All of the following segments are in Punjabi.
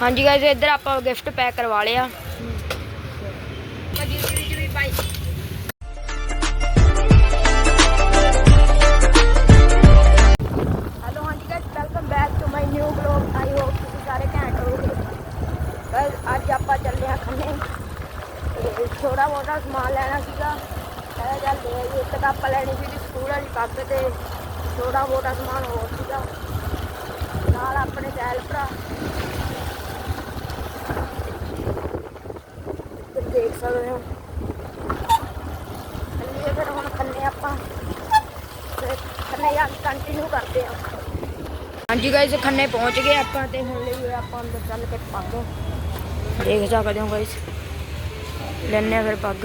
ਹਾਂਜੀ ਗਾਇਸ ਇੱਧਰ ਆਪਾਂ ਗਿਫਟ ਪੈਕ ਕਰਵਾ ਲਿਆ ਭਾਜੀ ਦੇ ਵਿੱਚ ਵੀ ਪਾਈ ਹੈਲੋ ਹਾਂਜੀ guys welcome back to my new blog I hope ਤੁਸੀਂ ਸਾਰੇ ਘੈਂਟ ਹੋਵੋਗੇ। ਅੱਜ ਆਪਾਂ ਚੱਲੇ ਆ ਖੰਨੇ। ਥੋੜਾ ਬਹੁਤਾ ਸਮਾਨ ਲੈਣਾ ਸੀਗਾ। ਚੱਲ ਆਈਏ। ਇੱਕ ਤਾਂ ਆਪਾਂ ਲੈਣੀ ਸੀ ਸਕੂਲ ਵਾਲੀ ਪੱਗ ਤੇ ਥੋੜਾ ਬਹੁਤਾ ਸਮਾਨ ਹੋਰ ਸੀਗਾ। ਨਾਲ ਆਪਣੇ ਚੈਲ ਭਰਾ ਦੇਖ ਸਕਦੇ ਹੋ। ਚੱਲੀਏ ਫਿਰ ਹੁਣ ਖੰਨੇ ਆਪਾਂ ਖੰਨੇ ਜਾ ਕੰਟੀਨਿਊ ਕਰਦੇ ਆ ਹਾਂਜੀ ਗਾਇਸ ਖੰਨੇ ਪਹੁੰਚ ਗਏ ਆਪਾਂ ਤੇ ਹੁਣ ਲਈ ਹੋਇਆ ਆਪਾਂ ਅੰਦਰ ਚੱਲ ਕੇ ਪੱਗ। ਦੇਖ ਸਕਦੇ ਹੋ ਗਾਇਸ ਲੈਣੇ ਆ ਫਿਰ ਪੱਗ।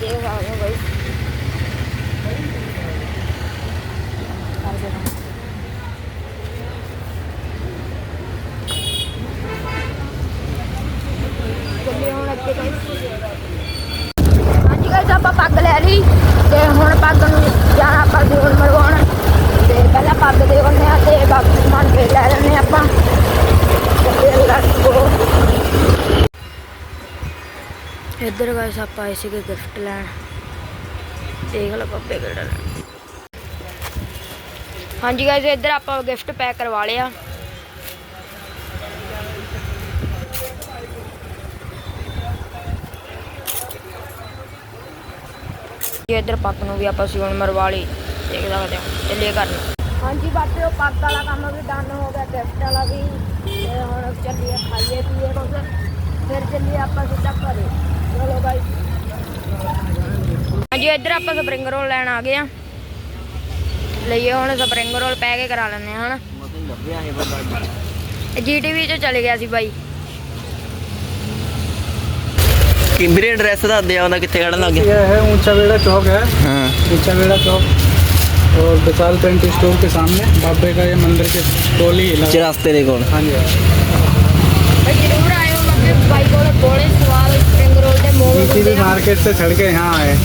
ਦੇਖ ਸਕਦੇ ਹੋ ਗਾਇਸ ਚੱਲੇ ਹੁਣ ਅੱਗੇ ਗਾਇਸ ਹਾਂਜੀ ਗਾਇਸ ਆਪਾਂ ਪੱਗ ਲੈ ਲਈ ਤੇ ਹੁਣ ਪੱਗ ਨੂੰ ਜਾਣਾ ਆਪਾਂ ਜੋੜ ਮਰਵਾਉਣ ਤੇ ਪਹਿਲਾਂ ਪੱਗ ਦੇ ਉਹਨੇ ਆ ਤੇ ਬਾਕੀ ਸਮਾਨ ਫੇਰ ਲੈ ਲੈਣੇ ਆਪਾਂ ਤੇ ਫਿਰ ਲੈਟਸ ਗੋ ਇੱਧਰ ਗਾਇਸ ਆਪਾਂ ਆਏ ਸੀਗੇ ਗਿਫਟ ਲੈਣ। ਦੇਖ ਲਓ ਪੱਪੇ ਕਿਹੜਾ ਲੈਣਾ। ਹਾਂਜੀ ਗਾਇਸ ਇੱਧਰ ਆਪਾਂ ਗਿਫਟ ਪੈਕ ਕਰਵਾ ਲਿਆ। ਇੱਧਰ ਪੱਗ ਨੂੰ ਵੀ ਆਪਾਂ ਸਿਉਣ ਮਰਵਾ ਲਈ। ਦੇਖ ਸਕਦੇ ਹੋ, ਚੱਲੀਏ ਕਰਨ ਹਾਂਜੀ ਬਾਤੇ ਉਹ ਪੱਗ ਵਾਲਾ ਕੰਮ ਵੀ ਡਨ ਹੋ ਗਿਆ ਗਿਫਟ ਵਾਲਾ ਵੀ। ਤੇ ਹੁਣ ਚੱਲੀਏ, ਖਾਈਏ, ਪੀਏ ਕੁਝ ਫਿਰ ਚੱਲੀਏ ਆਪਾਂ ਸਿੱਧਾ ਘਰੇ। ਹਾਂਜੀ ਇੱਧਰ ਆਪਾਂ ਸਪਰਿੰਗ ਰੋਲ ਲੈਣ ਆ ਗਏ ਆ ਲਈਏ ਹੁਣ ਸਪਰਿੰਗ ਰੋਲ ਪੈ ਕੇ ਕਰਾ ਲੈਣੇ ਆ ਹਨਾ ਜੀਟੀਵੀ ਚ ਚਲੇ ਗਿਆ ਸੀ ਬਾਈ ਕਿ ਵੀਰੇ ਐਡਰੈਸ ਦੱਸ ਦਿਆ ਉਹਦਾ ਕਿੱਥੇ ਖੜਨ ਲੱਗ ਗਿਆ यह है ऊंचा बेड़ा चौक है ਹਾਂ ऊंचा बेड़ा चौक और विशाल पेंट स्टोर के सामने बाबे का ये मंदिर के टोली इलाका ਚਰਸਤੇ ਦੇ ਕੋਲ हाँ जी ਬਾਈ किसी भी मार्केट से चढ़ के यहाँ आए।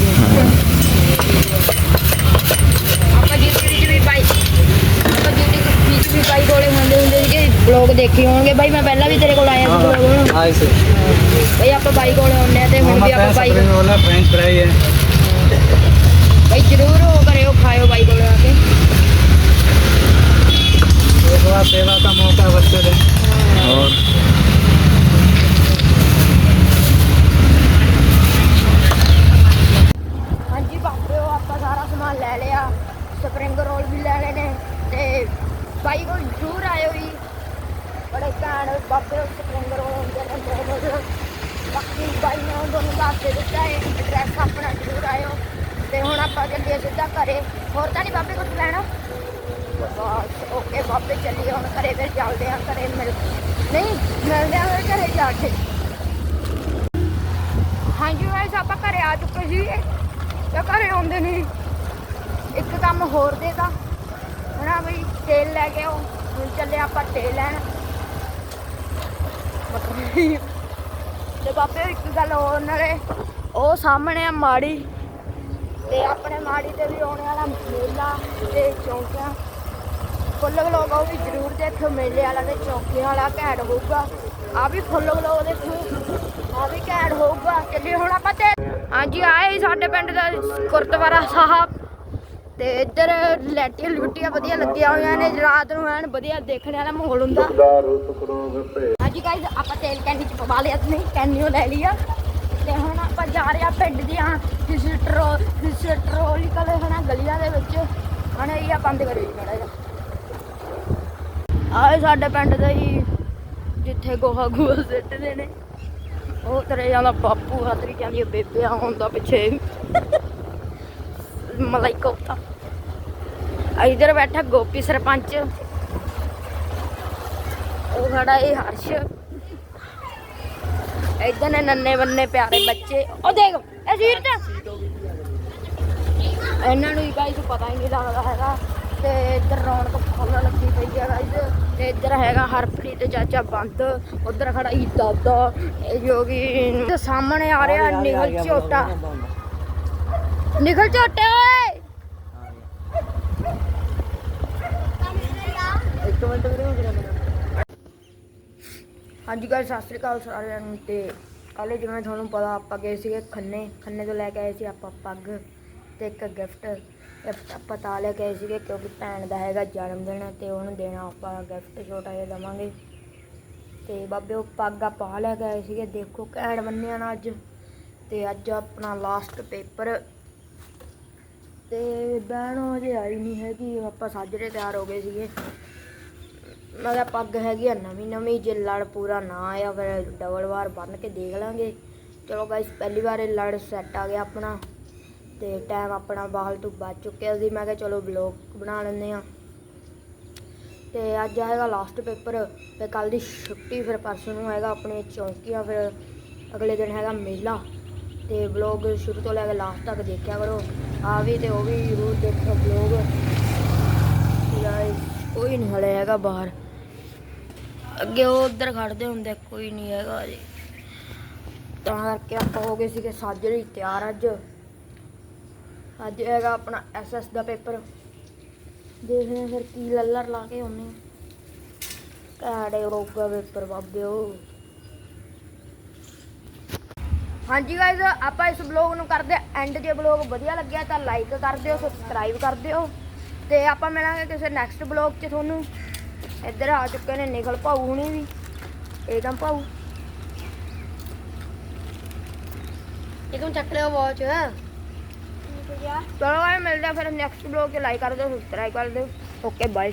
ब्लॉग देखे होंगे भाई मैं पहला भी तेरे को आया था ब्लॉग भाई आप बाइक और होने थे हम भी आप बाइक वाला फ्रेंच फ्राई है भाई ज़रूर हो करेओ खाओ बाइक और आके सेवा का मौका बच्चे और ਵੀ ਲੈ ਨੇ ਤੇ ਬਾਈ ਕੋਲ ਜ਼ਰੂਰ ਆਇਓ ਜੀ। ਬੜੇ ਘੈਂਟ ਬਾਬੇ ਉਹ ਹੁੰਦੇ ਨੇ ਬਹੁਤ ਬਾਕੀ ਬਾਈ ਨੇ ਤੁਹਾਨੂੰ ਦੱਸ ਦੇ ਦਿੱਤਾ ਹੈ ਐਡਰੈਸ ਆਪਣਾ ਜ਼ਰੂਰ ਆਇਓ। ਤੇ ਹੁਣ ਆਪਾਂ ਚੱਲੀਏ ਸਿੱਧਾ ਘਰੇ। ਹੋਰ ਤਾਂ ਨਹੀਂ ਬਾਬੇ ਕੁਝ ਲੈਣਾ? ਬਸ ਓਕੇ ਬਾਬੇ ਚੱਲੀਏ ਹੁਣ ਘਰੇ ਫਿਰ ਚੱਲਦੇ ਆ ਘਰੇ ਮਿਲ ਨਹੀਂ, ਮਿਲਦੇ ਆ ਘਰੇ ਜਾ ਕੇ। ਹਾਂਜੀ ਗਾਇਸ ਆਪਾਂ ਘਰੇ ਆ ਚੁੱਕੇ ਸੀ ਤੇ ਘਰੇ ਆਉਂਦੇ ਨੇ ਇੱਕ ਕੰਮ ਹੋਰ ਦੇਤਾ ਹਨਾ ਬਈ ਤੇਲ ਲੈ ਕੇ ਆਓ ਹੁਣ ਚੱਲੇ ਆਪਾਂ ਤੇਲ ਲੈਣ। ਤੇ ਬਾਬੇ ਇੱਕ ਗੱਲ ਹੋਰ ਨਾਲੇ ਉਹ ਸਾਹਮਣੇ ਆ ਮਾੜੀ। ਤੇ ਆਪਣੇ ਮਾੜੀ ਤੇ ਵੀ ਆਉਣ ਵਾਲਾ ਮੇਲਾ ਤੇ ਚੌਂਕਿਆਂ। ਫੁੱਲ ਵਲੋਗ ਉਹ ਵੀ ਜ਼ਰੂਰ ਦੇਖਿਓ। ਮੇਲੇ ਵਾਲਾ ਤੇ ਚੌਂਕਿਆਂ ਵਾਲਾ ਘੈਂਟ ਹੋਊਗਾ। ਆ ਵੀ ਫੁੱਲ ਵਲੋਗ ਦੇਖਿਓ। ਆ ਵੀ ਘੈਂਟ ਹੋਊਗਾ। ਚੱਲੀਏ ਹੁਣ ਆਪਾਂ ਤੇ ਹਾਂਜੀ, ਆਏ ਸਾਡੇ ਪਿੰਡ ਦਾ ਗੁਰਦੁਆਰਾ ਸਾਹਿਬ। ਤੇ ਇੱਧਰ ਲੈਟੀਆਂ ਲੁੱਟੀਆਂ ਵਧੀਆ ਲੱਗੀਆਂ ਹੋਈਆਂ ਨੇ, ਰਾਤ ਨੂੰ ਐਨ ਵਧੀਆ ਦੇਖਣ ਵਾਲਾ ਮਾਹੌਲ ਹੁੰਦਾ। ਹਾਂਜੀ ਗਾਇਜ਼ ਆਪਾਂ ਤੇਲ ਕੈਨੀ ਚ ਪਵਾ ਲਿਆ ਨਹੀਂ ਕੈਨੀਓ ਲੈ ਲਿਆ ਤੇ ਹੁਣ ਆਪਾਂ ਜਾ ਰਹੇ ਆ ਪਿੰਡ ਦੀਆਂ ਹਿਸਟਰੋ ਹਿਸਟਰੋਲੀਕਲ ਹਨਾ, ਗਲੀਆਂ ਦੇ ਵਿੱਚ। ਹਨਾ ਇਹ ਆਪਾਂ ਦੇ ਕਰਿਓ ਜੀ ਮਾੜਾ ਆਏ ਸਾਡੇ ਪਿੰਡ ਦਾ ਹੀ ਜਿੱਥੇ ਗੋਹਾ ਗੂਹਾ ਸਿੱਟਦੇ ਨੇ। ਉਹ ਤਰੇ ਜਾਂਦਾ ਬਾਪੂ ਹੱਥਰੀ ਜਾਂਦੀ ਬੇਬੇ ਹੁੰਦਾ ਪਿੱਛੇ। ਮਲਾਈ ਕੋਫਤਾ ਇਧਰ ਬੈਠਾ ਗੋਪੀ ਸਰਪੰਚ ਉਹ ਖੜਾ ਇਹ ਹਰਸ਼ ਇਧਰ ਨੇ ਨੰਨੇ ਬੰਨੇ ਪਿਆਰੇ ਬੱਚੇ ਉਹ ਦੇਖ ਇਹ ਸੀਟ ਤੇ ਇਹਨਾਂ ਨੂੰ ਹੀ ਗਾਇਸ ਪਤਾ ਹੀ ਨਹੀਂ ਲੱਗਦਾ ਹੈਗਾ ਤੇ ਇੱਧਰ ਰੌਣਕ ਫੁੱਲ ਲੱਗੀ ਪਈ ਹੈ ਗਾਇਸ ਤੇ ਇੱਧਰ ਹੈਗਾ ਹਰਪ੍ਰੀਤ ਚਾਚਾ ਬੰਦ ਉਧਰ ਖੜਾ ਹੀ ਦਾਦਾ ਇਹ ਜੋ ਕਿ ਸਾਹਮਣੇ ਆ ਰਿਹਾ ਨਿਖਲ ਝੋਟਾ ਨਿਖਲ ਝੋਟੇ ਓਏ। ਇੱਕ ਮਿੰਟ ਵੀਰੇ ਹੋ ਹਾਂਜੀ ਗਾਇਸ ਸਤਿ ਸ੍ਰੀ ਅਕਾਲ ਸਾਰਿਆਂ ਨੂੰ ਤੇ ਕੱਲ੍ਹ ਜਿਵੇਂ ਤੁਹਾਨੂੰ ਪਤਾ ਆਪਾਂ ਗਏ ਸੀਗੇ ਖੰਨੇ ਖੰਨੇ ਤੋਂ ਲੈ ਕੇ ਆਏ ਸੀ ਆਪਾਂ ਪੱਗ ਤੇ ਇੱਕ ਗਿਫਟ ਆਪਾਂ ਤਾਂ ਲੈ ਕੇ ਆਏ ਸੀਗੇ ਕਿਉਂਕਿ ਭੈਣ ਦਾ ਹੈਗਾ ਜਨਮ ਦਿਨ ਤੇ ਉਹਨੂੰ ਦੇਣਾ ਆਪਾਂ ਗਿਫਟ ਛੋਟਾ ਜਿਹਾ ਦਵਾਂਗੇ। ਤੇ ਬਾਬੇ, ਉਹ ਪੱਗ ਆਪਾਂ ਲੈ ਕੇ ਆਏ ਸੀਗੇ। ਦੇਖੋ, ਘੈਂਟ ਬੰਨਿਆ ਨਾ ਅੱਜ। ਤੇ ਅੱਜ ਆਪਣਾ ਲਾਸਟ ਪੇਪਰ ਤੇ ਬਹਿਣ ਹਜੇ ਆਈ ਨਹੀਂ ਹੈਗੀ, ਆਪਾਂ ਸਾਜਰੇ ਤਿਆਰ ਹੋ ਗਏ ਸੀਗੇ। ਮੈਂ ਕਿਹਾ ਪੱਗ ਹੈਗੀ ਆ, ਨਵੀਂ ਨਵੀਂ, ਜੇ ਲੜ ਪੂਰਾ ਨਾ ਆਇਆ ਫਿਰ ਡਬਲ ਵਾਰ ਬੰਨ ਕੇ ਦੇਖ ਲਾਂਗੇ। ਚਲੋ ਗਾਇਸ ਪਹਿਲੀ ਵਾਰ ਇਹ ਲੜ ਸੈੱਟ ਆ ਗਿਆ ਆਪਣਾ, ਤੇ ਟਾਈਮ ਆਪਣਾ ਬਾਹਲ ਤੋਂ ਬਚ ਚੁੱਕਿਆ ਸੀ। ਮੈਂ ਕਿਹਾ ਚਲੋ ਵਲੌਗ ਬਣਾ ਲੈਂਦੇ ਆ ਤੇ ਅੱਜ ਆਏਗਾ ਲਾਸਟ ਪੇਪਰ ਤੇ ਕੱਲ ਦੀ ਛੁੱਟੀ ਫਿਰ ਪਰਸੋਂ ਨੂੰ ਹੈਗਾ ਆਪਣੇ ਚੌਂਕੀਆਂ, ਫਿਰ ਅਗਲੇ ਦਿਨ ਹੈਗਾ ਮੇਲਾ। ਤੇ ਵਲੌਗ ਸ਼ੁਰੂ ਤੋਂ ਲੈ ਕੇ ਲਾਸਟ ਤੱਕ ਦੇਖਿਆ ਕਰੋ। ਆ ਵੀ ਤੇ ਉਹ ਵੀ ਜ਼ਰੂਰ ਦੇਖੋ ਵਲੌਗ ਗਾਇਸ ਕੋਈ ਨਹੀਂ ਹਲੇ ਹੈਗਾ ਬਾਹਰ। ਅੱਗੇ ਉਹ ਉਧਰ ਖੜਦੇ ਹੁੰਦੇ, ਕੋਈ ਨਹੀਂ ਹੈਗਾ ਅਜੇ ਤਾਂ ਕਰਕੇ ਆਪਾਂ ਹੋ ਗਏ ਸੀਗੇ ਸਾਜਰੇ ਹੀ ਤਿਆਰ ਅੱਜ। ਅੱਜ ਹੈਗਾ ਆਪਣਾ ਐਸਐਸ ਦਾ ਪੇਪਰ। ਦੇਖਦੇ ਹਾਂ ਫਿਰ ਕੀ ਲੱਲਰ ਲਾ ਕੇ ਆਉਨੇ ਕਾੜੇ ਰੋਗਾ ਪੇਪਰ ਬਾਬਿਓ ਹਾਂਜੀ ਗਾਇਜ਼ ਆਪਾਂ ਇਸ ਬਲੌਗ ਨੂੰ ਕਰਦੇ ਐਂਡ ਜੇ ਬਲੌਗ ਵਧੀਆ ਲੱਗਿਆ ਤਾਂ ਲਾਈਕ ਕਰ ਦਿਓ ਸਬਸਕ੍ਰਾਈਬ ਕਰ ਦਿਓ ਤੇ ਆਪਾਂ ਮਿਲਾਂਗੇ ਕਿਸੇ ਨੈਕਸਟ ਬਲੌਗ 'ਚ ਤੁਹਾਨੂੰ। ਇੱਧਰ ਆ ਚੁੱਕੇ ਨੇ ਨਿਖਲ ਭਾਊ ਹੁਣੀ ਵੀ ਏਕਮ ਭਾਊ। ਇੱਕਦਮ ਚੱਕ ਲਿਓ ਵਾਚ ਚਲੋ ਗਾਇਜ਼ ਮਿਲਦੇ ਆ ਫਿਰ ਨੈਕਸਟ ਬਲੌਗ 'ਚ ਲਾਈਕ ਕਰ ਦਿਓ ਸਬਸਕ੍ਰਾਈਬ ਕਰ ਦਿਓ। Okay bye